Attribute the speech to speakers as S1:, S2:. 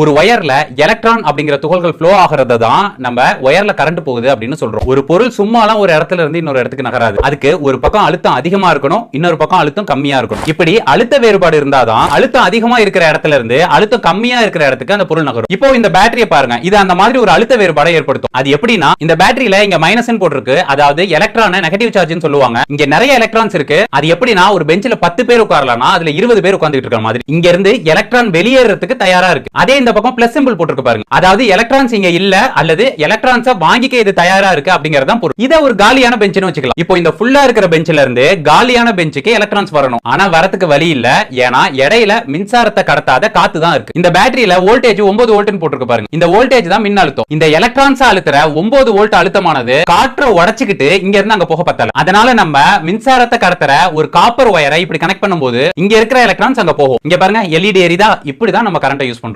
S1: ஒரு ஒயர்ல எலக்ட்ரான் அப்படிங்கிற துகள்கள் ஃப்ளோ ஆகிறது தான் நம்ம ஒயர்ல கரண்ட் போகுது அப்படின்னு சொல்றோம். ஒரு பொருள் சும்மாலாம் ஒரு இடத்துல இருந்து இன்னொரு இடத்துக்கு நகராது. அதுக்கு ஒரு பக்கம் அழுத்தம் அதிகமா இருக்கணும் இன்னொரு பக்கம் அழுத்தம் கம்மியா இருக்கணும். இப்படி அழுத்த வேறுபாடு இருந்தாதான் அழுத்தம் அதிகமா இருக்கிற இடத்துல இருந்து அழுத்தம் கம்மியா இருக்கிற இடத்துக்கு அந்த பொருள் நகரும். இப்போ இந்த பேட்டரியை பாருங்க. இது அந்த மாதிரி ஒரு அழுத்த வேறுபாடை ஏற்படுத்தும். அது எப்படின்னா இந்த பேட்டரியில இங்க மைனஸ் போட்டிருக்கு. அதாவது எலக்ட்ரான நெகட்டிவ் சார்ஜ்னு சொல்லுவாங்க. இங்க நிறைய எலக்ட்ரான்ஸ் இருக்கு. அது எப்படின்னா ஒரு பெஞ்சில பத்து பேர் உட்காரலாம் அதுல இருபது பேர் உட்காந்துட்டு இருக்கிற மாதிரி. இங்க இருந்து எலக்ட்ரான் வெளியேறதுக்கு தயாரா இருக்கு. அதே இந்த பக்கம் பிளஸ் சிம்பிள் போட்டிருக்கு பாருங்க. அதாவது எலக்ட்ரான்ஸ் இங்க இல்ல அல்லது எலக்ட்ரான்ஸ வாங்கிக்க இது தயாரா இருக்கு அப்படிங்கறத பொருள். இதை ஒரு காலியான பெஞ்சுன்னு வச்சுக்கலாம். இப்போ இந்த ஃபுல்லா இருக்கிற பெஞ்சில இருந்து காலியான பெஞ்சுக்கு எலக்ட்ரான்ஸ் வரணும். ஆனா வரதுக்கு வழி இல்ல. ஏன்னா இடையில மின்சாரத்தை கடத்தாத காத்து தான் இருக்கு. இந்த பேட்டரியில வோல்டேஜ் ஒன்பது வோல்ட்னு போட்டிருக்கு பாருங்க. இந்த வோல்டேஜ் தான் மின் அழுத்தம் இந்த எலக்ட்ரான்ஸ் அழுத்துற ஒன்பது வோல்ட் அழுத்தமானது காற்றை உடச்சுக்கிட்டு இங்க இருந்து அங்க போக பத்தல. அதனால நம்ம மின்சாரத்தை கடத்துற ஒரு காப்பர் ஒயரை இப்படி கனெக்ட் பண்ணும்போது இங்க இருக்கிற எலக்ட்ரான்ஸ் அங்க போகும். இங்க பாருங்க எல்இடி எரிதா இப்படிதான் நம்ம கரண்ட் யூஸ் பண்றோம்.